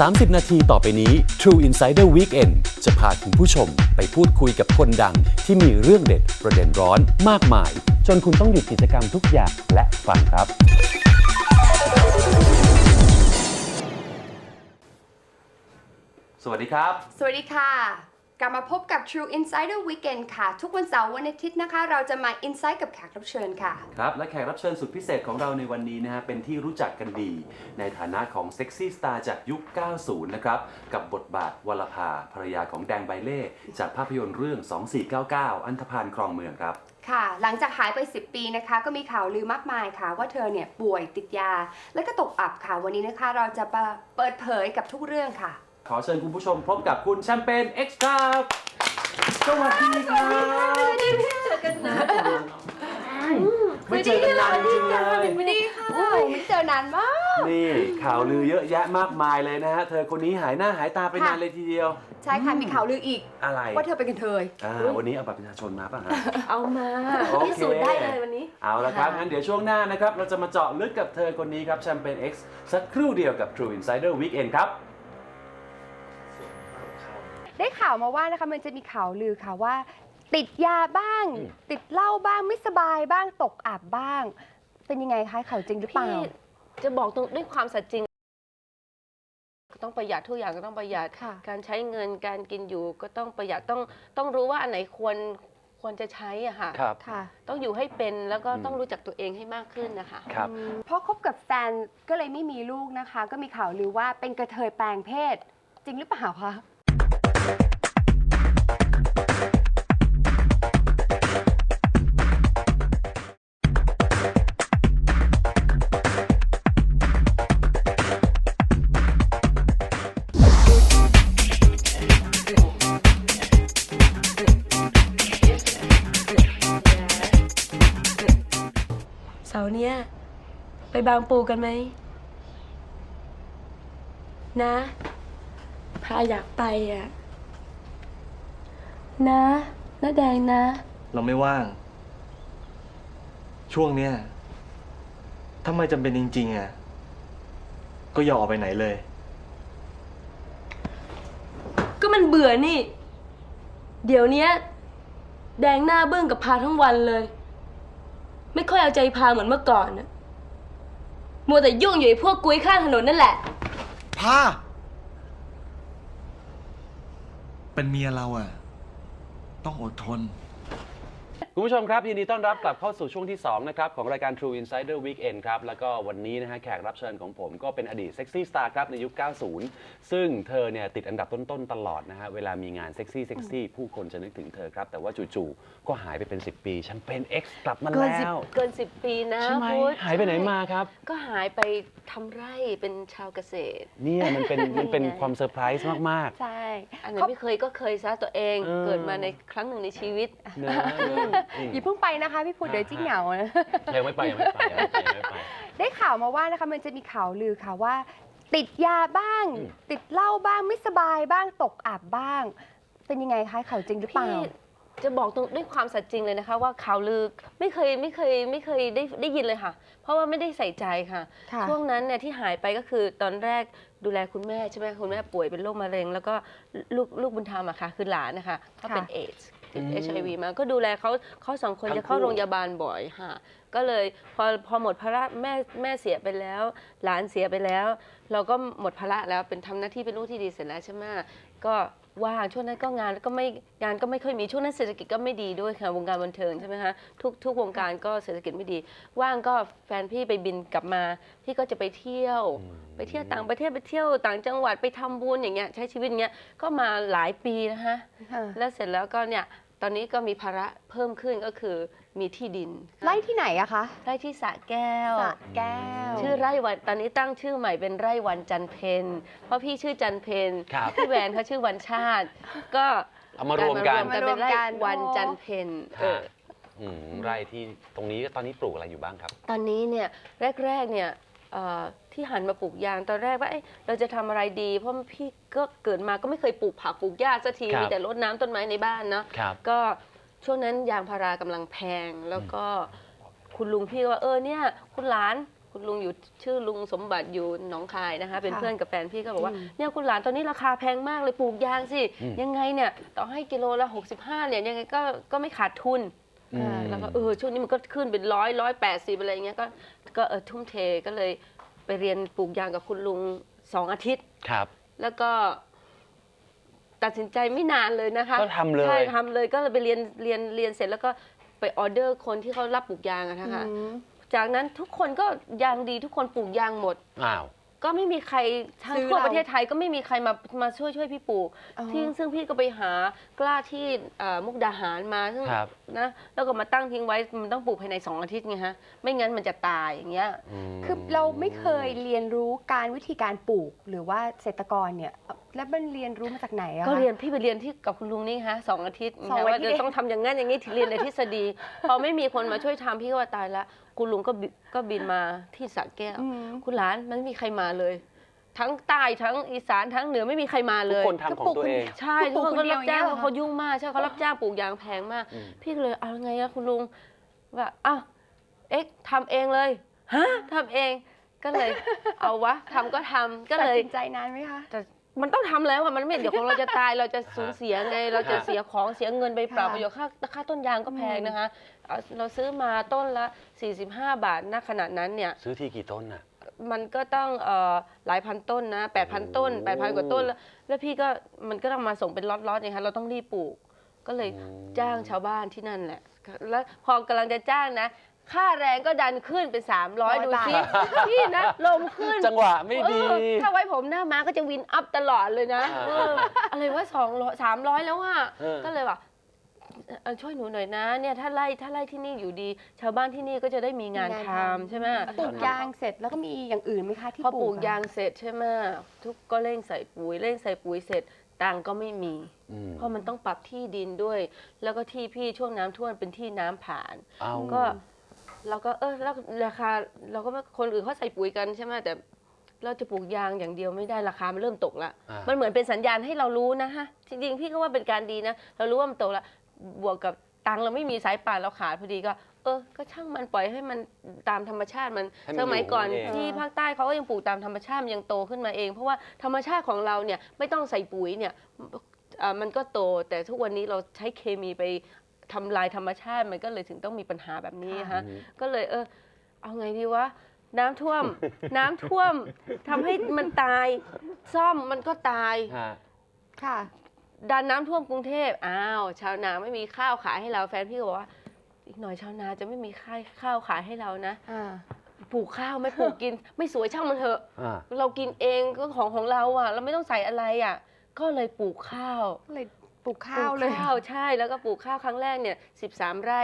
30 นาทีต่อไปนี้ True Insider Weekend จะพาคุณผู้ชมไปพูดคุยกับคนดัง ที่มีเรื่องเด็ดประเด็นร้อนมากมาย จนคุณต้องหยุดกิจกรรมทุกอย่างและฟังครับ สวัสดีครับ สวัสดีค่ะ กลับมาพบกับ True Insider Weekend ค่ะ ทุกวันเสาร์วันอาทิตย์นะคะ เราจะมา Insight กับแขกรับเชิญค่ะ ครับ และแขกรับเชิญสุดพิเศษของเราในวันนี้นะฮะ เป็นที่รู้จักกันดี ในฐานะของเซ็กซี่สตาร์จากยุค 90 นะครับ กับบทบาทวลภาภรรยาของแดงไบเล่ จากภาพยนตร์เรื่อง 2499 อันธพาลครองเมืองครับ ค่ะ หลังจากหายไป 10 ปีนะคะ ก็มีข่าวลือมากมายค่ะ ว่าเธอเนี่ยป่วยติดยา และก็ตกอับค่ะ วันนี้นะคะ เราจะมาเปิดเผยกับทุกเรื่องค่ะข อเชิญคุณผู้ชมพบกับคุณแชมเปญ X ครับสวัสดีครับ ไม่ได้เจอกันนานไม่เจอกันนานจริงๆเลยไม่ได้ค่ะโอ้โหไม่ได้เจอนานมาก นี่ข่าวลือเยอะแยะมากมายเลยนะฮะ เธอคนนี้หายหน้าหายตาไปนานเลยทีเดียว ใช่ค่ะมีข่าวลืออีก อะไรว่าเธอเป็นกันเทยอ่าวันนี้เอาบัตรประชาชนมาป่ะฮะ เอามาโอเคพิสูจน์ได้เลยวันนี้ เอาละครับค่ะงั้นเดี๋ยวช่วงหน้านะครับ เราจะมาเจาะลึกกับเธอคนนี้ครับแชมเปญ X สักครู่เดียวกับ True Insider Weekend ครับ ได้ข่าวมาว่านะคะมันจะมีข่าวลือค่ะว่า ติดยาบ้างอืมติดเหล้าบ้างไม่สบายบ้างตกอับบ้าง เป็นยังไงคะข่าวจริงหรือเปล่า พี่จะบอกตรงด้วยความสัตย์จริง ต้องประหยัดทุกอย่างก็ต้องประหยัดค่ะ การใช้เงินการกินอยู่ก็ต้องประหยัดต้องต้องรู้ว่าอันไหนควรควรจะใช้อะค่ะ ครับ ค่ะต้องอยู่ให้เป็นแล้วก็อืม ต้องรู้จักตัวเองให้มากขึ้นนะคะ ครับ อืมเพราะคบกับแฟนก็เลยไม่มีลูกนะคะ ก็มีข่าวลือว่าเป็นกระเทยแปลงเพศ จริงหรือเปล่าคะ เสาร์เนี้ยไปบางปูกันไหม นะพาอยากไปอะ นะน้าแดงนะ เราไม่ว่าง ช่วงเนี้ยถ้าไม่จำเป็นจริงๆอะ ก็อย่าออกไปไหนเลย ก็มันเบื่อนี่ เดี๋ยวเนี้ย แดงหน้าเบื้องกับพาทั้งวันเลย ไม่ค่อยเอาใจพาเหมือนเมื่อก่อนนะมัวแต่ยุ่งอยู่ไอ้พวกกุ้ยข้างถนนนั่นแหละ พา เป็นเมียเราอะ ต้องอดทนคุณผู้ชมครับยินดีต้อนรับกลับเข้าสู่ช่วงที่2นะครับของรายการ True Insider Weekend ครับแล้วก็วันนี้นะฮะแขกรับเชิญของผมก็เป็นอดีตเซ็กซี่สตาร์ครับในยุค 90 ซึ่งเธอเนี่ยติดอันดับต้นๆตลอดนะฮะเวลามีงานเซ็กซี่เซ็กซี่ผู้คนจะนึกถึงเธอครับ แต่ว่าจู่ๆก็หายไปเป็น 10 ปีแชมเปญ X กลับมาเกินสิบแล้วเกินสิบปีนะใช่ไหมพุธหายไปไหนมาครับ ก็หายไปทำไร่เป็นชาวเกษตร เนี่ยมันเป็นมันเป็นความเซอร์ไพรส์มาก ใช่ อันไหนเขาไม่เคยก็เคยซะตัวเอง เออ เกิดมาในครั้งหนึ่งในชีวิต ๆนะอืมอย่าเพิ่งไปนะคะพี่พูดเดี๋ยวจิ้งเหงานะยังไม่ไปยังไม่ไปยังไม่ไปยังไม่ไป ได้ข่าวมาว่านะคะมันจะมีข่าวลือค่ะว่า ติดยาบ้างอืมติดเหล้าบ้างไม่สบายบ้างตกอับบ้าง เป็นยังไงคะข่าวจริงหรือเปล่าพี่จะบอกตรงด้วยความสัตย์จริงเลยนะคะว่าข่าวลือไม่เคยไม่เคยไม่เคยได้ได้ยินเลยค่ะ เพราะว่าไม่ได้ใส่ใจค่ะค่ะช่วงนั้นเนี่ยที่หายไปก็คือตอนแรกดูแลคุณแม่ใช่ไหมคุณแม่ป่วยเป็นโรคมะเร็ง แล้วก็ลูกลูกบุญธรรมอะค่ะคือหลานนะคะเขาเป็นเอช ติดอืมเอชไอวีมา ก็ดูแลเขาเขาสองคนทั้งจะเข้าคู่โรงพยาบาลบ่อยค่ะ ก็เลยพอพอหมดภาระแม่แม่เสียไปแล้ว หลานเสียไปแล้ว เราก็หมดภาระแล้วเป็นทำหน้าที่เป็นลูกที่ดีเสร็จแล้วใช่ไหมก็ว่างช่วงนั้นก็งานก็ไม่งานก็ไม่ค่อยมีช่วงนั้นเศรษฐกิจก็ไม่ดีด้วยค่ะวงการบันเทิงใช่ไหมคะทุกทุกวงการก็เศรษฐกิจไม่ดี ว่างก็แฟนพี่ไปบินกลับมา พี่ก็จะไปเที่ยว ไปเที่ยวต่างประเทศไปเที่ยวต่างจังหวัดไปทำบุญอย่างเงี้ยใช้ชีวิตอย่างเงี้ยก็มาหลายปีนะคะค่ะแล้วเสร็จแล้วก็เนี่ย ตอนนี้ก็มีภาระเพิ่มขึ้นก็คือมีที่ดินไล่ที่ไหนอะคะไร่ที่สระแก้ว สระแก้ว ชื่อไร่วันตอนนี้ตั้งชื่อใหม่เป็นไร่วันจันเพนเพราะพี่ชื่อจันเพนครับ พี่แวนเขาชื่อวันชาติ ก็เอามารวมกันกันเป็นไร่มารวมกันวันจันเพนเอออืมไร่ที่ตรงนี้ตอนนี้ปลูกอะไรอยู่บ้างครับ ตอนนี้เนี่ยแรกๆเนี่ย เอ่อที่หันมาปลูกยางตอนแรกว่าเอ๊ะเราจะทำอะไรดี เพราะพี่ก็เกิดมาก็ไม่เคยปลูกผักปลูกหญ้าสักทีครับ มีแต่รดน้ำต้นไม้ในบ้านเนาะ ครับ ก็ช่วงนั้นยางพารากำลังแพง แล้วก็คุณลุงพี่ก็ว่าเออเนี่ย คุณหลานคุณลุงอยู่ชื่อลุงสมบัติอยู่หนองคายนะคะ เป็นค่ะเพื่อนกับแฟนพี่ก็บอกว่าอืม เนี่ยคุณหลานตอนนี้ราคาแพงมากเลยปลูกยางสิ อืม ยังไงเนี่ย ต่อให้กิโลละ 65เหรียญยังไงก็ก็ไม่ขาดทุน อืมอ่าแล้วก็เออช่วงนี้มันก็ขึ้นเป็นร้อยร้อยแปดสิบอะไรเงี้ยก็ก็เออทุ่มเทก็เลยไปเรียนปลูกยางกับคุณลุงสองอาทิตย์ ครับ แล้วก็ ตัดสินใจไม่นานเลยนะคะก็ทำเลยใช่ทำเลยก็เลยไปเรียนเรียนเรียนเสร็จแล้วก็ไปออเดอร์คนที่เขารับปลูกยางอะนะคะอืมจากนั้นทุกคนก็ยางดีทุกคนปลูกยางหมด อ้าว ก็ไม่มีใครทั้งซื้อทั่วเราประเทศไทยก็ไม่มีใครมามาช่วยช่วยพี่ปลูกอ๋อ ที่ซึ่งพี่ก็ไปหากล้าที่เอ่อมุกดาหารมาซึ่งครับ นะแล้วก็มาตั้งทิ้งไว้มันต้องปลูกภายใน2อาทิตย์ไงฮะไม่งั้นมันจะตายอย่างเงี้ยมคือเราไม่เคยเรียนรู้การวิธีการปลูก หรือว่าเกษตรกรเนี่ย แล้วมันเรียนรู้มาจากไหนอะคะ ก็เรียนพี่ไปเรียนที่กับคุณลุงนี่ฮะสองอาทิตย์สองนะอาว่าทิตย์จะต้องทำอย่างนั้นอย่างนี้ถึงเรียนในทฤษฎี พอไม่มีคนมาช่วยทำพี่ก็ว่าตายละคุณลุงก็บิก็บินมาที่สระแก้ว อืมคุณหลานมันไม่มีใครมาเลย ทั้งใต้ทั้งอีสานทั้งเหนือไม่มีใครมาทุเลกย คนทำของตัวเอง ใช่ปลูทุกกคนคนก็เดีรัยวบจ้างอย่างเงี้ยเหรอเขายุ่งมากใช่เขารับจ้างปลูกยางแพงมาก อืม พี่ก็เลยเอาไงอะคุณลุงว่าอ้าวเอ็กทำเองเลยฮะทำเองก็เลย เอาวะทำก็ทำก็ตัดเลยสินใจนานไหมคะแต่ มันต้องทำแล้วอะมันไม่เดี๋ยวของเราจะตายเราจะสูญเสียไงเราจะเสียของเสียเงินไปเปล่าค่ะประโยชน์ค่าค่าต้นยางก็แพงนะคะเอาเราซื้อมาต้นละ 45 บาทณขณะนั้นเนี่ยซื้อทีกี่ต้นน่ะ มันก็ต้องเอ่อหลายพันต้นนะ 8,000 ต้น โอ้8,000 กว่าต้นแล้วแล้วพี่ก็มันก็ต้องมาส่งเป็นล็อตๆไงคะเราต้องรีบปลูก ก็เลยอืม จ้างชาวบ้านที่นั่นแหละ แล้วพอกำลังจะจ้างนะ ค่าแรงก็ดันขึ้นเป็น 300 ดูสิพี่นะลมขึ้นจังหวะไม่ดี เออถ้าไว้ผมหน้าม้าก็จะวินอัพตลอดเลยนะอ่าเอออะไรว่าสองร้อยสามร้อยแล้วอะเออ ก็เลยว่าเออช่วยหนูหน่อยนะเนี่ยถ้าไล่ถ้าไล่ที่นี่อยู่ดี ชาวบ้านที่นี่ก็จะได้มีงานมีงานทำทำ ใช่ไหม ปลูกยางเสร็จแล้วก็มีอย่างอื่นไหมคะที่พอปลูกอะ ยางเสร็จใช่ไหมทุกก็เร่งใส่ปุ๋ยเร่งใส่ปุ๋ยเสร็จตังค์ก็ไม่มี อืมเพราะมันต้องปรับที่ดินด้วย แล้วก็ที่พี่ช่วงน้ำท่วมเป็นที่น้ำผ่าน เอา ก็ เราก็เออแล้วราคาเราก็ไม่คนอื่นเขาใส่ปุ๋ยกันใช่ไหมแต่ เราจะปลูกยางอย่างเดียวไม่ได้ราคามันเริ่มตกละอ่ามันเหมือนเป็นสัญญาณให้เรารู้นะฮะจริงๆพี่ก็ว่าเป็นการดีนะ เรารู้ว่ามันตกละบวกกับตังค์เราไม่มีสายป่านเราขาดพอดีก็ เออ ก็ช่างมันปล่อยให้มันตามธรรมชาติมันให้มันสมัยก่อนอยู่ของมันเอง ที่ภาคใต้เขาก็ยังปลูกตามธรรมชาติมันยังโตขึ้นมาเอง เพราะว่าธรรมชาติของเราเนี่ยไม่ต้องใส่ปุ๋ยเนี่ย อ่ามันก็โตแต่ทุกวันนี้เราใช้เคมีไป ทำลายธรรมชาติมันก็เลยถึงต้องมีปัญหาแบบนี้ฮะอืมก็เลยเออเอาไงดีวะน้ำท่วม น้ำท่วมทำให้มันตาย ซ่อมมันก็ตาย ฮะ ค่ะ ดันน้ำท่วมกรุงเทพอ้าว ชาวนาไม่มีข้าวขายให้เราแฟนพี่ก็บอกว่า อีกหน่อยชาวนาจะไม่มีข้าวข้าวขายให้เรานะ อ่า ปลูกข้าวไม่ปลูกกิน ไม่สวยช่างมันเถอะ อ่า เรากินเองก็ของของเราอะ เราไม่ต้องใส่อะไรอะ ก็เลยปลูกข้าวก็เลย ปลูกข้าวเลยปกข้าวใช่แล้วก็ปลูกข้าวครั้งแรกเนี่ย13 ไร่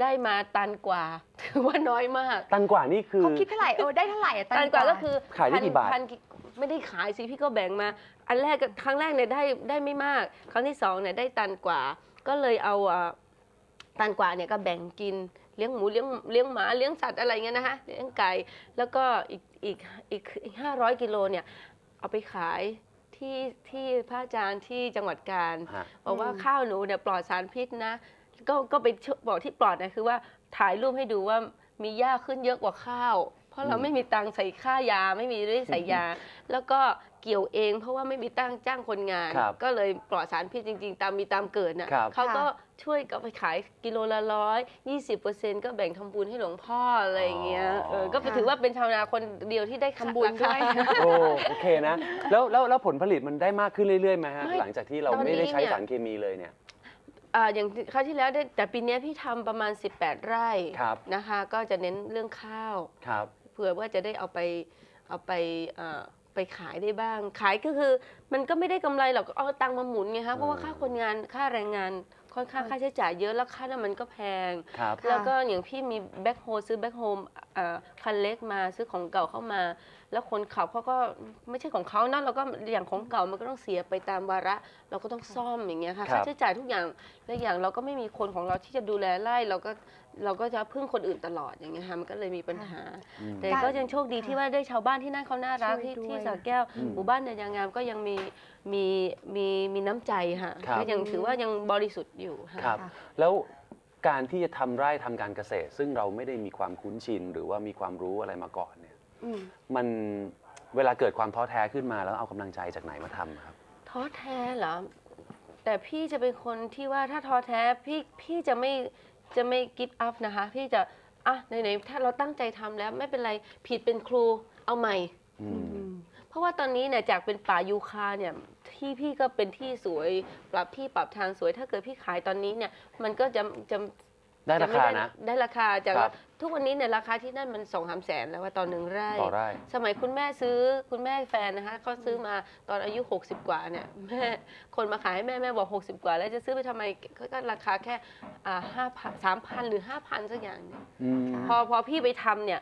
ได้มาตันกว่า ถือว่าน้อยมาก ตันกว่านี่คือเขาคิดเท่าไหร่เออได้เท่าไหร่อะตันกว่าก็คือขายได้กี่บาท พันพันไม่ได้ขายสิพี่ก็แบ่งมา อันแรกก็ครั้งแรกเนี่ยได้ได้ไม่มาก ครั้งที่สองเนี่ยได้ตันกว่า ก็เลยเอาอะตันกว่าเนี่ยก็แบ่งกินเลี้ยงหมูเลี้ยงเลี้ยงหมาเลี้ยงสัตว์อะไรเงี้ยนะคะเลี้ยงไก่แล้วก็อีกอีกอีกอีกห้าร้อยกิโลเนี่ยเอาไปขาย ที่ที่พระอาจารย์ที่จังหวัดกาญฮะ บอกว่าข้าวหนูเนี่ยปลอดสารพิษนะ ก็ก็ไปชบอกที่ปลอดนะคือว่าถ่ายรูปให้ดูว่ามีหญ้าขึ้นเยอะกว่าข้าว เพราะเราอืมไม่มีตังค์ใส่ค่ายาไม่มีได้ใส่ยา แล้วก็ เกี่ยวเอง เพราะว่าไม่มีตั้งจ้างคนงาน ครับก็เลยปลอดสารพิษจริง ๆ ตามมีตามเกิดนะครับ เขาก็ช่วยก็ไปขายกิโลละร้อยยี่สิบเปอร์เซ็นต์ก็แบ่งทำบุญให้หลวงพ่ออะไรอย่างเงี้ยเออก็ไปถือว่าเป็นชาวนาคนเดียวที่ได้ทำบุญด้วยราคาโอ้โอเคนะ แล้วแล้วแล้วผลผลิตมันได้มากขึ้นเรื่อยๆไหมฮะไม่หลังจากที่เราตอนนี้ไม่ได้ใช้เนี่ย สารเคมีเลยเนี่ยอ่าอย่างคราวที่แล้วได้แต่ปีเนี้ยพี่ทำประมาณ 18 ไร่ครับนะคะ ก็จะเน้นเรื่องข้าว ครับ เผื่อว่าจะได้เอาไปเอาไปเอ่อ ไปขายได้บ้าง ขายก็คือมันก็ไม่ได้กำไรหรอกเอาตังค์มาหมุนไงคะเพราะว่าค่าคนงานค่าแรงงานค่อนข้างค่าใช้จ่ายเยอะแล้วค่าน้ำมันก็แพงครับค่ะแล้วก็อย่างพี่มีแบ็คโฮซื้อแบ็คโฮคันเล็กมาซื้อของเก่าเข้ามา แล้วคนขับเขาก็ไม่ใช่ของเขานะเราก็อย่างของเก่ามันก็ต้องเสียไปตามวาระ เราก็ต้องซ่อมอย่างเงี้ยค่ะครับค่าใช้จ่ายทุกอย่างและอย่างเราก็ไม่มีคนของเราที่จะดูแลไร่เราก็เราก็จะพึ่งคนอื่นตลอดอย่างเงี้ยค่ะมันก็เลยมีปัญหาอืมแต่ก็ยังโชคดีที่ว่าได้ชาวบ้านที่นั่นเขาน่ารักช่วยที่ด้วยที่สระแก้วอืมหมู่บ้านเนยางงามก็ยังมีมีมีมีน้ำใจค่ะครับก็ยังถือว่ายังบริสุทธิ์อยู่ค่ะครับค่ะแล้ว การที่จะทำไร่ทำการเกษตร ซึ่งเราไม่ได้มีความคุ้นชิน หรือว่ามีความรู้อะไรมาก่อนเนี่ยอืมมันเวลาเกิดความท้อแท้ขึ้นมาแล้วเอากำลังใจจากไหนมาทำครับ ท้อแท้เหรอ แต่พี่จะเป็นคนที่ว่าถ้าท้อแท้พี่พี่จะไม่จะไม่กิฟต์อัพนะคะ พี่จะอะไหนๆถ้าเราตั้งใจทำแล้วไม่เป็นไรผิดเป็นครูเอาใหม่ อืม เพราะว่าตอนนี้เนี่ยจากเป็นป่ายูคาเนี่ย ที่พี่ก็เป็นที่สวย ปรับที่ปรับทางสวย ถ้าเกิดพี่ขายตอนนี้เนี่ย มันก็จะจะได้ราจะม่คานะ ได้ราคาจากครับว่าทุกวันนี้เนี่ยราคาที่นั่นมันสองสามแสนแล้วว่าตอนหนึ่งไร่ ต่อไร่ สมัยคุณแม่ซื้อคุณแม่แฟนนะคะเขาซื้อมาตอนอายุ 60 กว่าเนี่ยแม่คนมาขายให้แม่แม่บอก 60 กว่า แล้วจะซื้อไปทำไมก็ก็ราคาแค่อ่าห้าพันสามพันหรือห้าพันสักอย่างเนี่ยอืม พอพอพี่ไปทำเนี่ย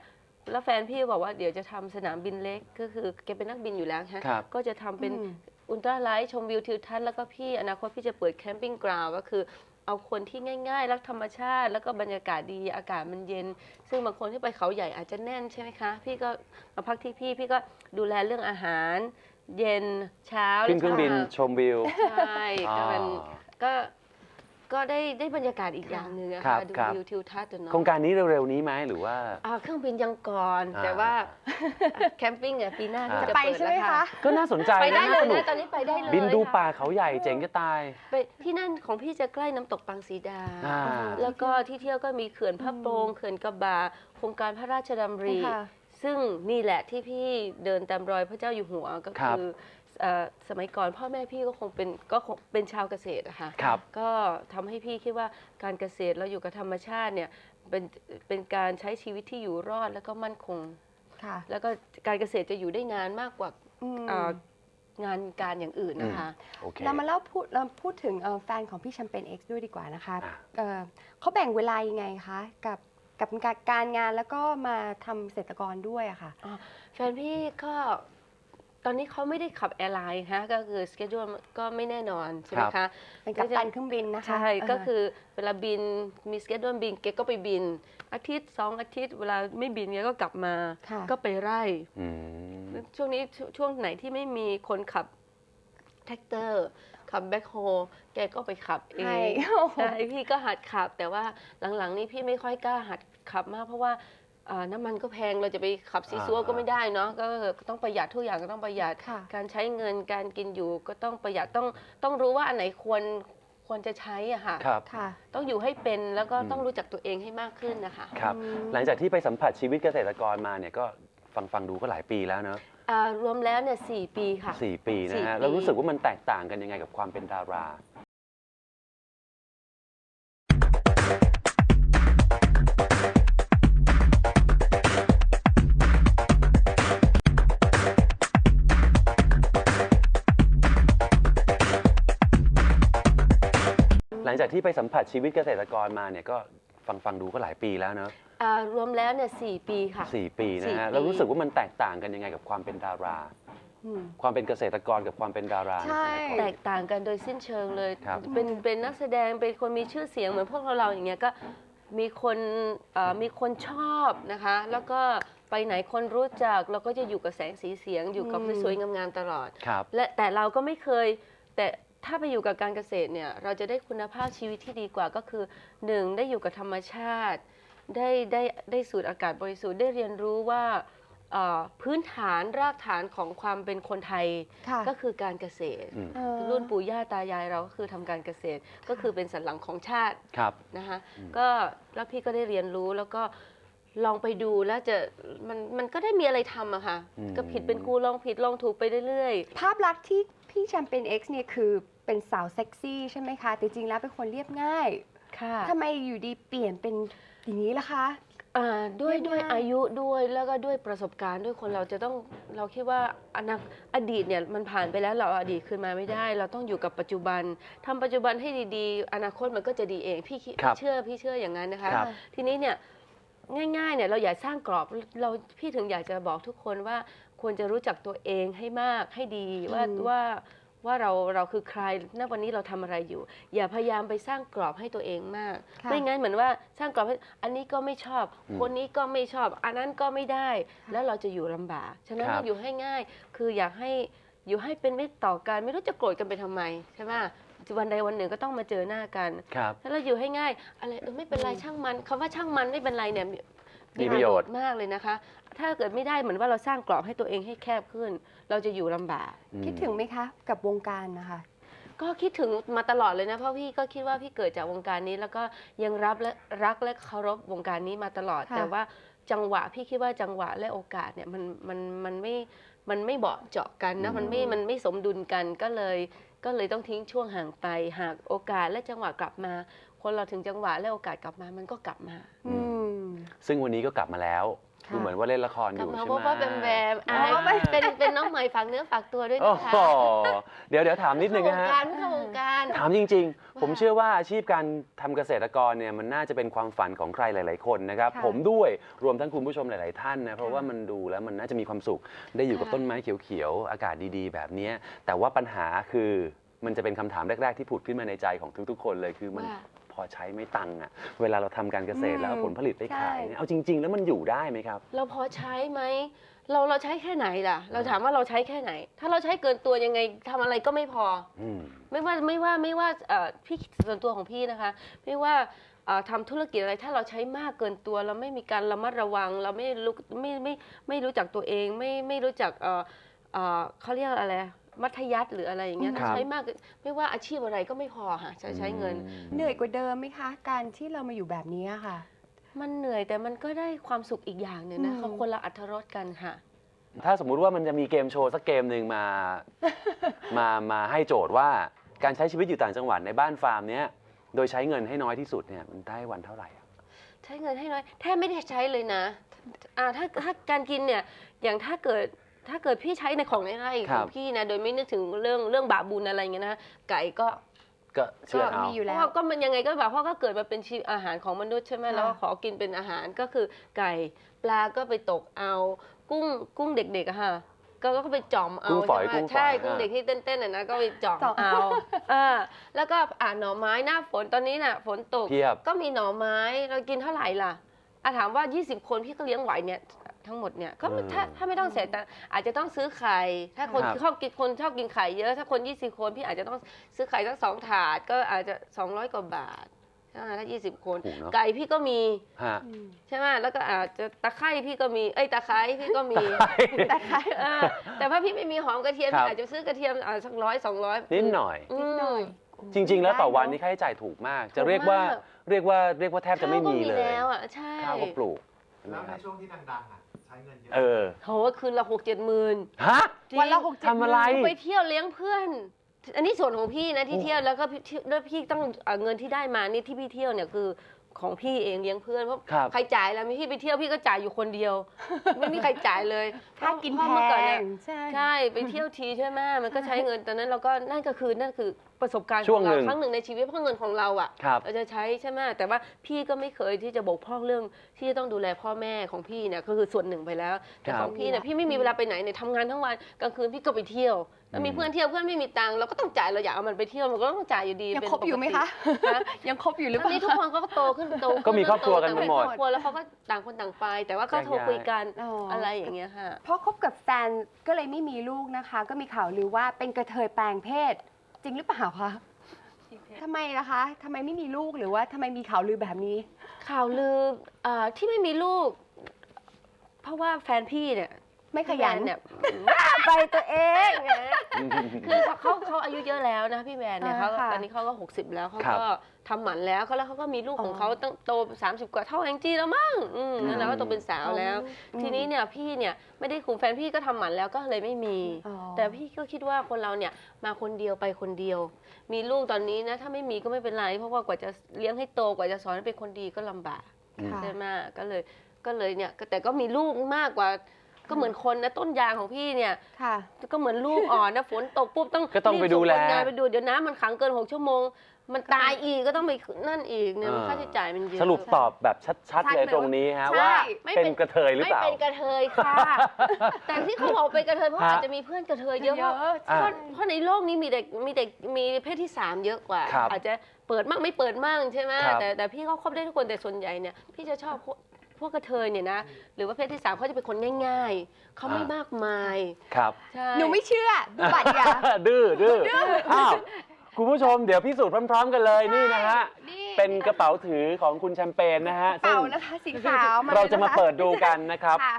แล้วแฟนพี่บอกว่าเดี๋ยวจะทำสนามบินเล็กก็คือแกเป็นนักบินอยู่แล้วฮะครับ ก็จะทำเป็นอืม อุลตร้าไลท์ชมวิวทิวทัศน์แล้วก็พี่อนาคตพี่จะเปิดแคมปิ้งกราวก็คือเอาคนที่ง่าย ๆ รักธรรมชาติ แล้วก็บรรยากาศดีอากาศมันเย็น ซึ่งบางคนที่ไปเขาใหญ่อาจจะแน่นใช่ไหมคะ พี่ก็มาพักที่พี่พี่ก็ดูแลเรื่องอาหาร เย็นเช้าขึ้นเครื่องบินและชมวิวเช้าใช่ก็เป็นอ่าก็ ก็ได้ได้บรรยากาศอีกอย่างหนึ่งอะครัค่ะบดูครับ วิวทิวทัศน์อะเนาะโครงการนี้เร็วๆนี้ไหมหรือว่า อ่าเครื่องบินยังก่อน อ่า แต่ว่าแคมปิ้งอะปีหน้าที่อ่าจะไปเปิดใช่ไหมแล้วคะ ก็น่าสนใจไปได้นะเลยสนุกนะตอนนี้ไปได้เลยบินดูค่ะป่าเขาใหญ่เจ๋งจะตาย ไปที่นั่นของพี่จะใกล้น้ำตกปังสีดา อ่า แล้วก็ที่เที่ยวก็มีเขื่อนพระโปรงเขื่อนกระบาโครงการพระราชดำริ ค่ะ ซึ่งนี่แหละที่พี่เดินตามรอยพระเจ้าอยู่หัวก็ครับ คือเอ่อ สมัยก่อนพ่อแม่พี่ก็คงเป็นก็คงเป็นชาวเกษตรอะค่ะครับ ก็ทำให้พี่คิดว่าการเกษตรเราอยู่กับธรรมชาติเนี่ยเป็นเป็นการใช้ชีวิตที่อยู่รอดแล้วก็มั่นคง ค่ะ แล้วก็การเกษตรจะอยู่ได้นานมากกว่าอืม เอ่องานการอย่างอื่นนะคะ โอเค เรามาเล่าพูดเราพูดถึงเอ่อแฟนของพี่แชมเปญ X ด้วยดีกว่านะคะอะ เอ่อเขาแบ่งเวลายังไงคะกับกับการงานแล้วก็มาทำเกษตรกรด้วยอะค่ะ แฟนพี่ก็ ตอนนี้เขาไม่ได้ขับแอร์ไลน์ฮะก็คือสเกจ l ก็ไม่แน่นอนใช่ไหมครัคะบเป็นกัปตันเครื่องบินนะคะใช่เก็คือเวลาบินมีสเกจ l บินเกก็ไปบิน อาทิตย์สองอาทิตย์ เวลาไม่บินเกก็กลับมาค่ะก็ไปไร่อืมช่วงนี้ชช่วงไหนที่ไม่มีคนขับแท็กเตอร์ขับแบ็คโฮแกก็ไปขับเอใช่งโอ้โหใช่พี่ก็หัดขับ แต่ว่าหลังๆ นี้พี่ไม่ค่อยกล้าหัดขับมากเพราะว่าอ่า น้ำมันก็แพงเราจะไปขับซีซัวอ่าก็ไม่ได้เนาะก็ต้องประหยัดทุกอย่างก็ต้องประหยัดค่ะการใช้เงินการกินอยู่ก็ต้องประหยัดต้องต้องรู้ว่าอันไหนควรควรจะใช้อะค่ะครับค่ะ ต้องอยู่ให้เป็นแล้วก็อืมต้องรู้จักตัวเองให้มากขึ้นนะคะครับอืมหลังจากที่ไปสัมผัสชีวิตเกษตรกรมาเนี่ยก็ฟังฟังดูก็หลายปีแล้วเนอะอ่ารวมแล้วเนี่ยสปีค่ะสี่ปีนะสี่ฮะปีแล้วรู้สึกว่ามันแตกต่างกันยังไงกับความเป็นดารา หลังจากที่ไปสัมผัสชีวิตเกษตรกรมาเนี่ยก็ฟังฟังดูก็หลายปีแล้วเนอะอ่ารวมแล้วเนี่ยสปีค่ะ สี่ปีนะสี่ฮะปีแล้วรู้สึกว่ามันแตกต่างกันยังไงกับความเป็นดารา อืม ความเป็นเกษตรกรกับความเป็นดาราใช่นสมัยก่อน แตกต่างกันโดยสิ้นเชิงเลย ครับ เป็นเป็นนักแสดง เป็นคนมีชื่อเสียงเหมือนพวกเราเราอย่างเงี้ยก็มีคนเอ่อมีคนชอบนะคะ แล้วก็ไปไหนคนรู้จักเราก็จะอยู่กับแสงสีเสียงอยู่กับอืม สวยๆงามๆตลอด ครับ และแต่เราก็ไม่เคย แต่ ถ้าไปอยู่กับการเกษตรเนี่ยเราจะได้คุณภาพชีวิตที่ดีกว่าก็คือหนึ่งได้อยู่กับธรรมชาติ ได้ได้ได้สูดอากาศบริสุทธิ์ได้เรียนรู้ว่าเอ่อพื้นฐานรากฐานของความเป็นคนไทยค่ะก็คือการเกษตรอืมเอ่อรุ่นปู่ย่าตายายเราก็คือทำการเกษตรก็คือเป็นสันหลังของชาติครับนะคะอืมก็แล้วพี่ก็ได้เรียนรู้แล้วก็ลองไปดูแล้วจะมันมันก็ได้มีอะไรทำอะค่ะ ก็ผิดเป็นครูลองผิดลองถูกไปเรื่อยภาพลักษณ์ที่ พี่แชมเปญ X เนี่ยคือเป็นสาวเซ็กซี่ใช่ไหมคะแต่จริงแล้วเป็นคนเรียบง่ายๆค่ะทำไมอยู่ดีเปลี่ยนเป็นอย่างนี้ล่ะคะ อ่าด้วยเรียบด้วยง่ายอายุด้วยแล้วก็ด้วยประสบการณ์ด้วยคนเราจะต้องเราคิดว่าอนาอดีตเนี่ยมันผ่านไปแล้วเราเอาอดีตคืนมาไม่ได้ เราต้องอยู่กับปัจจุบันทำปัจจุบันให้ดีๆ อนาคตมันก็จะดีเองพี่คิดครับเชื่อพี่เชื่ออย่างนั้นนะคะ ครับ ทีนี้เนี่ยง่ายๆเนี่ยเราอยากสร้างกรอบเราพี่ถึงอยากจะบอกทุกคนว่า ควรจะรู้จักตัวเองให้มากให้ดีว่าอืมว่าว่าเราเราคือใครณวันนี้เราทำอะไรอยู่ อย่าพยายามไปสร้างกรอบให้ตัวเองมากค่ะไม่งั้นเหมือนว่าสร้างกรอบให้อันนี้ก็ไม่ชอบอืมคนนี้ก็ไม่ชอบ อันนั้นก็ไม่ได้ แล้วเราจะอยู่ลำบากฉะนั้นครับเราอยู่ให้ง่าย คืออยากให้อยู่ให้เป็นมิตรต่อกันไม่รู้จะโกรธกันไปทำไมใช่ไหมวันใดวันหนึ่งก็ต้องมาเจอหน้ากันครับถ้าเราอยู่ให้ง่าย อะไรเออไม่เป็นไรช่างมันคำว่าช่างมันไม่เป็นไรเนี่ย มีประโยชน์มากเลยนะคะ ถ้าเกิดไม่ได้เหมือนว่าเราสร้างกรอบให้ตัวเองให้แคบขึ้น เราจะอยู่ลำบาก คิดถึงไหมคะกับวงการนะคะ ก็คิดถึงมาตลอดเลยนะเพราะพี่ก็คิดว่าพี่เกิดจากวงการนี้ แล้วก็ยังรับและรักและเคารพวงการนี้มาตลอด ค่ะ แต่ว่าจังหวะพี่คิดว่าจังหวะและโอกาสเนี่ยมันมันมันไม่มันไม่เหมาะเจาะกันนะมันไม่มันไม่สมดุลกันก็เลย ก็เลยต้องทิ้งช่วงห่างไปหากโอกาสและจังหวะกลับมา คนเราถึงจังหวะและโอกาสกลับมามันก็กลับมา อืม ซึ่งวันนี้ก็กลับมาแล้วค่ะดูเหมือนว่าเล่นละครอกลับยู่มาใช่เพราะไหมว่าแบมแบมอายอ๋อเป็นเป็นน้องใหม่ฝากเนื้อฝากตัวด้วยโอ้นะโหคะเดี๋ยวเดี๋ยวถามนิดนึงเข้าวนะงฮะการเข้าวงการถามจริง ๆ ผมว่าเชื่อว่าอาชีพการทำเกษตรกรเนี่ยมันน่าจะเป็นความฝันของใครหลาย ๆ คนนะครับค่ะผมด้วยรวมทั้งคุณผู้ชมหลาย ๆ ท่านนะเพราะค่ะว่ามันดูแล้วมันน่าจะมีความสุขได้อยู่กับค่ะต้นไม้เขียวๆอากาศดี ๆ แบบเนี้ยแต่ว่าปัญหาคือมันจะเป็นคำถามแรก ๆ ที่ผุดขึ้นมาในใจของทุก ๆ คนเลยคือมันว่าพ อใช้ไม่ตังค์อะเวลาเราทำการเกษตรแล้วเอาผลผลิตไปขายเนี่ยใช่เอาจริง ๆ แล้วมันอยู่ได้ไหมครับ เราพอใช้ไหม เราเราใช้แค่ไหนล่ะ เราถามว่าเราใช้แค่ไหน ถ้าเราใช้เกินตัวยังไงทำอะไรก็ไม่พอ อืม ไม่ว่าไม่ว่าไม่ว่าเอ่อพี่ส่วนตัวของพี่นะคะ ไม่ว่าเอ่อทำธุรกิจอะไรถ้าเราใช้มากเกินตัว เราไม่มีการระมัดระวัง เราไม่รู้ไม่ไม่ไม่รู้จักตัวเองไม่ไม่รู้จักเอ่อเอ่อเขาเรียกอะไร มัธยัติหรืออะไรอย่างเงี้ยครับถ้าใช้มากเกินไม่ว่าอาชีพอะไรก็ไม่พอค่ะใช้ใช้เงิน เหนื่อยกว่าเดิมไหมคะ การที่เรามาอยู่แบบนี้ค่ะ มันเหนื่อยแต่มันก็ได้ความสุขอีกอย่างหนึ่งนะอืม เขาคนละอัธรสกันค่ะ ถ้าสมมุติว่ามันจะมีเกมโชว์สักเกมหนึ่งมา มามาให้โจทย์ว่าการใช้ชีวิตอยู่ต่างจังหวัดในบ้านฟาร์มเนี้ยโดยใช้เงินให้น้อยที่สุดเนี่ยมันได้วันเท่าไหร่อะ ใช้เงินให้น้อยแทบไม่ได้ใช้เลยนะอ่าถ้าถ้าการกินเนี่ยอย่างถ้าเกิด ถ้าเกิดพี่ใช้ในของในไร่ของพี่นะ โดยไม่นึกถึงเรื่องเรื่องบาปบุญอะไรอย่างเงี้ยนะไก่ก็ก็เชื่อก็เอา มีอยู่เพแล้วราะว่าก็มันยังไงก็แบบเพราะก็เกิดมาเป็นชีวิตอาหารของมนุษย์ใช่ไหมค่ะ แล้วก็ขอกินเป็นอาหารก็คือไก่ปลาก็ไปตกเอา กุ้งกุ้งเด็กๆอะค่ะ ก็ก็ไปจ่อมเอากุ้งฝอยใช่ไหมกุ้งฝอยใช่อะกุ้งเด็กที่เต้นๆน่ะนะก็ไปจ่อมจ่อม เอาอ่าแล้วก็อ่าหน่อไม้หน้าฝนตอนนี้น่ะฝนตกเทียบ ก็มีหน่อไม้เรากินเท่าไหร่ล่ะอาถามว่า 20 คนพี่ก็เลี้ยงไหวเนี่ย ทั้งหมดเนี่ยก็อืมถ้าถ้าไม่ต้องเสียตังค์อาจจะต้องซื้อไข่ถ้าคนครับ ชอบกินคนชอบกินไข่เยอะถ้าคน 20 คนพี่อาจจะต้องซื้อไข่สักสองถาดก็อาจจะ 200 กว่าบาทใช่ไหมถ้า 20 คน ถูกเนอะไก่พี่ก็มีฮะ ใช่ไหมแล้วก็อาจจะตะไคร้พี่ก็มีเอ้ยตะไคร้พี่ก็มี แต่ใครอ่าแต่ถ้าพี่ไม่มีหอมกระเทียมครับ พี่อาจจะซื้อกระเทียมอ่าสักร้อยสองร้อยนิดหน่อยอืมหน่อย จริง ๆ แล้วต่อวันได้เนอะนี้ค่าใช้จ่ายถูกมาก จะถูกเรียกว่ามาก เรียกว่าเรียกว่าแทบจะไม่มีเลยข้าวก็แล้วอะใช่ ข้าวก็ปลูกใช่ไหมแล้วคในรับ ช่วงที่ดังๆอะใช้เงินเยอะ เออโหคืนละหกเจ็ดหมื่นฮะวันละหกเจ็ดทำอะไร ไปเที่ยวเลี้ยงเพื่อน อันนี้ส่วนของพี่นะที่โอ้เที่ยวแล้วก็พี่เที่ยวแล้วพี่ต้องเอาเงินที่ได้มานี่ที่พี่เที่ยวเนี่ยคือของพี่เองเลี้ยงเพื่อนเพราะครับ ใครจ่ายแล้วมีพี่ไปเที่ยวพี่ก็จ่ายอยู่คนเดียว ไม่มีใครจ่ายเลยค่ากินเพแพราะเมื่อก่อนเนี่ย งใช่ ใช่ไปเที่ยวทีใช่ไหมมันก็ใช้เงินตอนนั้นเราก็นั่นก็คือนั่นคือ ประสบการณ์ช่ขวองงหนึ่เรางครั้งหนึ่งในชีวิตเพราะเงินของเราอะครับเราจะใช้ใช่ไหมแต่ว่าพี่ก็ไม่เคยที่จะบกพร่องเรื่องที่จะต้องดูแลพ่อแม่ของพี่เนี่ยก็คือส่วนหนึ่งไปแล้วแต่ครับของพี่เนี่ยพี่ไม่มีเวลาไปไหนเนี่ยทำงานทั้งวันกลางคืนพี่ก็ไปเที่ยวแล้วมีอืมเพื่อนเที่ยวเพื่อนไม่มีตังค์เราก็ต้องจ่ายเราอยากเอามันไปเที่ยวมันก็ต้องจ่ายอยู่ดียังเป็นคบอยู่ไหมคะปกติฮะยังคบอยู่หรือตเปอนล่านี้ทุกคนเขาก็โตขึ้นโตขึ้นก็มีครอบครัวกันไปหมดต่างครอบครัวแล้วเขาก็ต่างคนต่างไป แต่ว่าก็โทรคุยกันอ๋ออ อะไรอย่างเงี้ยค่ะ เพราะคบกับแฟนก็เลยไม่มีลูกนะคะ ก็มีข่าวลือว่าเป็นกระเทยแปลงเพศ จริงหรือเปล่าคะทำไมล่ะคะทำไมไม่มีลูกหรือว่าทำไมมีข่าวลือแบบนี้ ข่าวลือเอ่อที่ไม่มีลูก เพราะว่าแฟนพี่เนี่ยไม่ขยัน พี่แวเนี่ยว่า ไปตัวเองไงคือเขาเขาเขาอายุเยอะแล้วนะพี่แวนเนี่ยอ่าเขาค่ะ ตอนนี้เขาก็ 60 แล้วเขาครับก็ทำหมันแล้วเขาแล้วเขาก็มีลูกของอ๋อเขาตั้งโต 30 กว่าเท่าแองจี้แล้วมั้งอืมนั่นแหละก็โตเป็นสาวแล้วอืมทีนี้เนี่ยพี่เนี่ยไม่ได้คุมแฟนพี่ก็ทำหมันแล้วก็เลยไม่มี อ๋อ แต่พี่ก็คิดว่าคนเราเนี่ยมาคนเดียวไปคนเดียว มีลูกตอนนี้นะถ้าไม่มีก็ไม่เป็นไร เพราะว่ากว่าจะเลี้ยงให้โตกว่าจะสอนให้เป็นคนดีก็ลำบาก ค่ะ ใช่ไหมก็เลยก็เลยเนี่ยก็แต่ก็มีลูกมากกว่า ก็เหมือนคนนะต้นยางของพี่เนี่ย ค่ะ ก็เหมือนลูกอ่อนนะฝนตกปุ๊บต้องก็ต้องไปรีบส่ดูแล คนงานไปดูเดี๋ยวน้ำมันขังเกินหกชั่วโมง มันตายอีกก็ต้องไปนั่นอีกเนี่ยอ่าค่าใช้จ่ายมันเยอะ สรุปตอบแบบชัดชัดๆเลยเลยตรงนี้ฮะใช่ว่าไม่เป็น เป็นกระเทยหรือไม่เปล่า เป็นกระเทยค่ะ แต่ที่เขาบอกเป็นกระเทยเพราะฮะ อาจจะมีเพื่อนกระเทยเยอะเพราะเยอะเพราะเพราะในโลกนี้มีแต่มีแต่มีเพศที่สามเยอะกว่า ครับอาจจะเปิดมั่งไม่เปิดมั่งใช่ไหมครับ แต่แต่พี่เขาคบได้ทุกคนแต่ส่วนใหญ่เนี่ยพี่จะชอบ พวกพวกกระเทยเนี่ยนะ หรือว่าเพศที่สามเขาจะเป็นคนง่าย ๆ เขาไม่มากมาย ครับ ใช่ หนูไม่เชื่อดูบัตรอย่า ดื้อดื้ออ้าวคุณผู้ชมเดี๋ยวพิสูจน์พร้อมๆกันเลยนี่นะฮะ นี่ เป็นกระเป๋าถือของคุณแชมเปญนะฮะเป่าซึ่งนะคะสีขาวมาเราลยนคจะมาเปิดดูกันนะครับ ค่ะ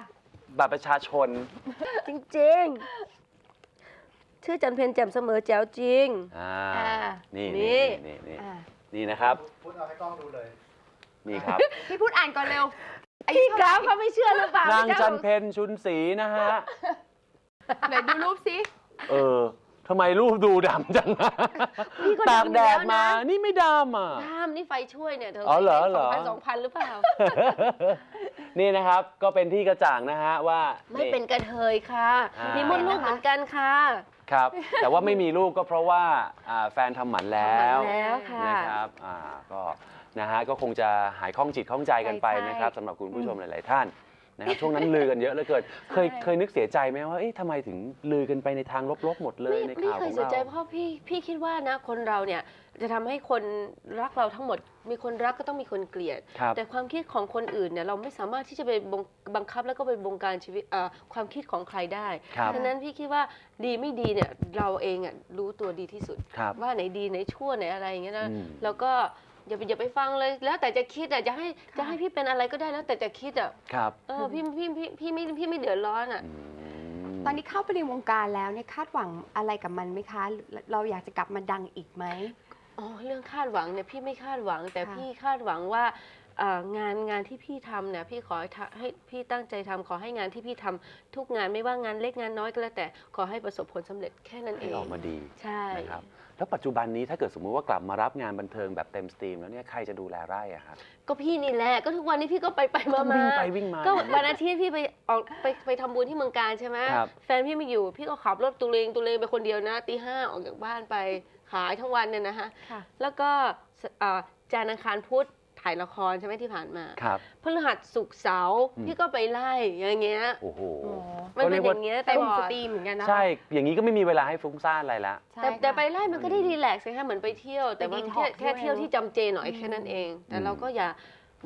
บัตรประชาชน จริงๆ ชื่อจันเพนแจ่มเสมอแจ๋วจริง อ่า อ่า นี่นี่นี่นี่นี่อ่านี่นะครับ พูดเอาให้กล้องดูเลย นี่ครับ พี่พูดอ่านก่อนเร็วอายุ พี่เท่าไหกราร่ฟเขาไม่เชื่อหรือเปล่านางพี่จักนราฟเพนชุนศรีนะฮะ ไหนดูรูปสิ เออทำไมรูปดูดำจังอะพี่ก็ตากดำอยู่แดดล้วนะมา นี่ไม่ดำอะดำนี่ไฟช่วยเนี่ยเธออ๋อเหรอเหรอ สองพันสองพันหรือเปล่า นี่นะครับก็เป็นที่กระจ่างนะฮะว่า ไม่เป็นกระเทยค่ะอ่ามี มีมดลูกเหมือนกันค่ะครับ แต่ว่าไม่มีลูกก็เพราะว่าอ่าแฟนทำหมันแล้วทำหมันแล้วค่ะ นะครับอ่าก็ นะฮะก็คงจะหายข้องจิตข้องใจกันไปใช่นะครับสำหรับคุณผู้ชมหลาย ๆ ท่านนะครับช่วงนั้นลือกันเยอะเหลือเกินเคยเคยนึกเสียใจไหมว่าเอ๊ะทำไมถึงลือกันไปในทางลบๆหมดเลยไม่ในไม่ข่าวเคขยองเสียเราใจเพราะพี่พี่คิดว่านะคนเราเนี่ยจะทำให้คนรักเราทั้งหมด มีคนรักก็ต้องมีคนเกลียด ครับ แต่ความคิดของคนอื่นเนี่ยเราไม่สามารถที่จะไปบงบังคับแล้วก็ไปบงการชีวิตเอ่อความคิดของใครได้ครับฉะนั้นพี่คิดว่าดีไม่ดีเนี่ยเราเองอะรู้ตัวดีที่สุด ครับว่าไหนดีไหนชั่วไหนอะไรอย่างเงี้ยนะอืมแล้วก็ อย่าไปอย่าไปฟังเลย แล้วแต่จะคิดอะจะให้จะให้พี่เป็นอะไรก็ได้แล้วแต่จะคิดอะครับเออพี่พี่พี่พี่ไม่พี่ไม่เดือดร้อนอะอืมตอนนี้เข้าไปในวงการแล้วเนี่ยคาดหวังอะไรกับมันไหมคะ เราอยากจะกลับมาดังอีกไหมอ๋อเรื่องคาดหวังเนี่ยพี่ไม่คาดหวัง แต่ค่ะพี่คาดหวังว่าเอ่องานงานที่พี่ทำเนี่ยพี่ขอให้ทำให้พี่ตั้งใจทำขอให้งานที่พี่ทำทุกงานไม่ว่างานเล็กงานน้อยก็แล้วแต่ขอให้ประสบผลสำเร็จแค่นั้นเอให้งออกมาดีใช่นะครับ แล้วปัจจุบันนี้ถ้าเกิดสมมุติว่ากลับมารับงานบันเทิงแบบเต็มสตรีมแล้วเนี่ยใครจะดูแลไร่อะครับ ก็พี่นี่แหละก็ทุกวันนี้พี่ก็ไปไปมาต้องมาวิ่งไปวิ่งมาก็วันอาทิตย์พี่ไปออกไปไปทำบุญที่เมืองการใช่ไหมครับ แฟนพี่ไม่อยู่พี่ก็ขับรถตุเรงตุเรงไปคนเดียวนะตีห้าออกจากบ้านไปขายทั้งวันเนี่ยนะคะค่ะ แล้วก็สเอ่อจานทร์อังคารพุธ ถ่ายละครใช่ไหมที่ผ่านมาครับพฤหัสศุกร์เสาร์อืมพี่ก็ไปไล่อย่างเงี้ยโอ้โหโอ้มันก็เป็เรีนยกอว่าย่างเงี้ยตเต็มลอสดตรีมเหมือนกันนะใช่ อย่างนี้ก็ไม่มีเวลาให้ฟุ้งซ่านอะไรละใช่แต่ค่ะแต่ไปไล่มันก็ได้รีแลกซ์ใช่ไหมเหมือนไปเที่ยว แต่ว่าไปแค่ detox แค่เที่ยวด้วยที่จำเจหน่อยแค่นั้นเอง แต่อืมเราก็อย่า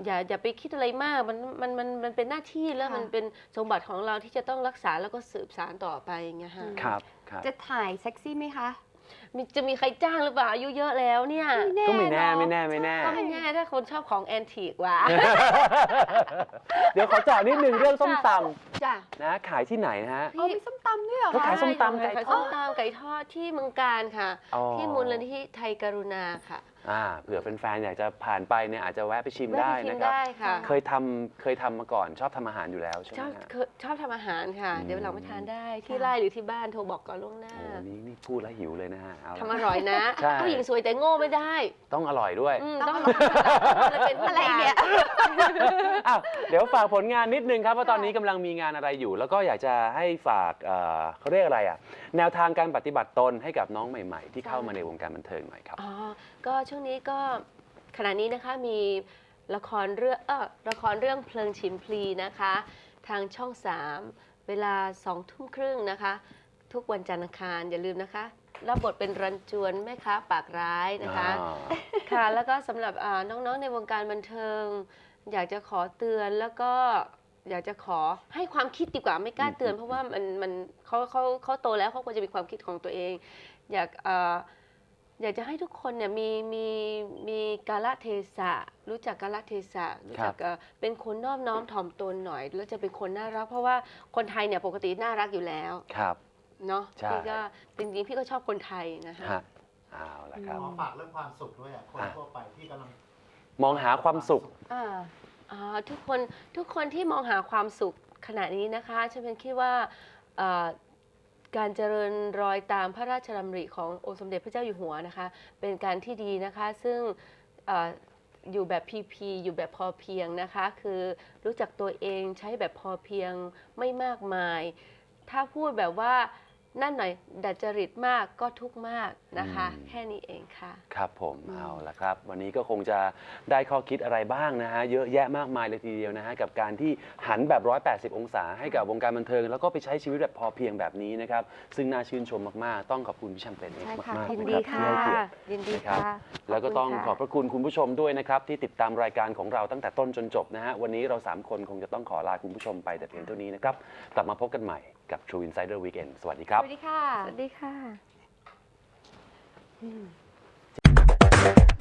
อย่าอย่าไปคิดอะไรมากมันมันมันมันเป็นหน้าที่แล้วค่ะมันเป็นสมบัติของเราที่จะต้องรักษาแล้วก็สืบสานต่อไปอย่างเงี้ยฮะครับครับจะถ่ายเซ็กซี่ไหมคะ มีจะมีใครจ้างหรือเปล่าอายุเยอะแล้วเนี่ยก็ไม่แน่เอะไม่แน่ไม่แน่ ก็ไม่แน่ถ้าคนชอบของแอนทีกว่ะ เดี๋ยวขอเจาะนิดนึงเรื่องส้มตจ้ะำนะ ขายที่ไหนนะฮะ เอามีส้มตำด้วยเหรอเขาคะขายส้มตำไก่ขายทส้อมดตำไก่ทอดที่เมืองการค่ะ อ๋อที่มูลนิธิไทยกรุณาค่ะ อ่าเผื่อแฟนๆอยากจะผ่านไปเนี่ยอาจจะแวะไปชิมแวะได้ไปชิมนะครับ ได้ค่ะเคยทำเคยทำมาก่อนชอบทำอาหารอยู่แล้วใช่ไหชมอบฮะ เคยชอบทำอาหารค่ะ อืม เดี๋ยวเราไปทานได้ที่ไร่หรือที่บ้านโทรบอกก่อนล่วงหน้าโอ้นี่นี่พูดแล้วหิวเลยนะฮะเอาละ ทำอร่อยนะใช่ ผู้หญิงสวยแต่โง่ไม่ได้ต้องอร่อยด้วยอืมต้องต้องเป็นผู้อะไรชายเนี่ย อ้าวเดี๋ยวฝากผลงานนิดนึงครับว่าตอนนี้กำลังมีงานอะไรอยู่ แล้วก็อยากจะให้ฝากเอ่อเขาเรียกอะไรอะแนวทางการปฏิบัติตนให้กับน้องใหม่ ๆ ที่เข้ามาในวงการบันเทิงหน่อยครับ อ๋อ ก็ช่วงนี้ก็ขณะนี้นะคะมีละครเรื่องเออละครเรื่องเพลิงฉิมพลีนะคะ ทางช่อง 3 เวลาสองทุ่มครึ่งนะคะ ทุกวันจันทร์อังคารอย่าลืมนะคะรับบทเป็นรันจวนแม่ค้าปากร้ายนะคะ ค่ะแล้วก็สำหรับอ่าน้องๆในวงการบันเทิง อยากจะขอเตือนแล้วก็อยากจะขอให้ความคิดดีกว่าไม่กล้าเตือน เพราะว่ามันมันเขาเขาเขาโตแล้วเขาควรจะมีความคิดของตัวเอง อยากเอ่ออยากจะให้ทุกคนเนี่ยมีมีมีกาลเทศะ รู้จักกาลเทศะรู้จักเอ่อเป็นคนนอบน้อมถ่อมตนหน่อย แล้วจะเป็นคนน่ารัก เพราะว่าคนไทยเนี่ยปกติน่ารักอยู่แล้วครับ เนาะใช่ พี่ก็จริงๆพี่ก็ชอบคนไทยนะคะ ฮะเอาละครับ ขอฝากเรื่องความสุขด้วยอะคนทั่วไปที่กำลังมองหาความสุข อ่าอ่าทุกคนทุกคนที่มองหาความสุขขณะนี้นะคะฉันเป็นคิดว่าเอ่อ การเจริญรอยตามพระราชดำริขององค์สมเด็จพระเจ้าอยู่หัวนะคะ เป็นการที่ดีนะคะ ซึ่งออยู่แบบพีพีอยู่แบบพอเพียงนะคะ คือรู้จักตัวเองใช้แบบพอเพียงไม่มากมาย ถ้าพูดแบบว่า นั่นหน่อยดัดจริตมากก็ทุกข์มากนะคะ อืม แค่นี้เองค่ะ ครับผมเอาละครับ วันนี้ก็คงจะได้ข้อคิดอะไรบ้างนะฮะเยอะแยะมากมายเลยทีเดียวนะฮะกับการที่หันแบบ 180 องศาให้กับวงการบันเทิง แล้วก็ไปใช้ชีวิตแบบพอเพียงแบบนี้นะครับ ซึ่งน่าชื่นชมมาก ๆ ต้องขอบคุณพี่แชมเปญเอกใช่ค่ะ มากๆยินนะดีครับที่ค่ะให้เกียรติ ยินดีนะครับ ค่ะแล้วก็ต้องณค่ะขอบพระคุณคุณผู้ชมด้วยนะครับ ที่ติดตามรายการของเราตั้งแต่ต้นจนจบนะฮะวันนี้เรา 3 คนคงจะต้องขอลาคุณผู้ชมไปแต่เพียงเท่านี้นะครับ กลับมาพบกันใหม่ กับ True Insider Weekend สวัสดีครับ สวัสดีค่ะ สวัสดีค่ะ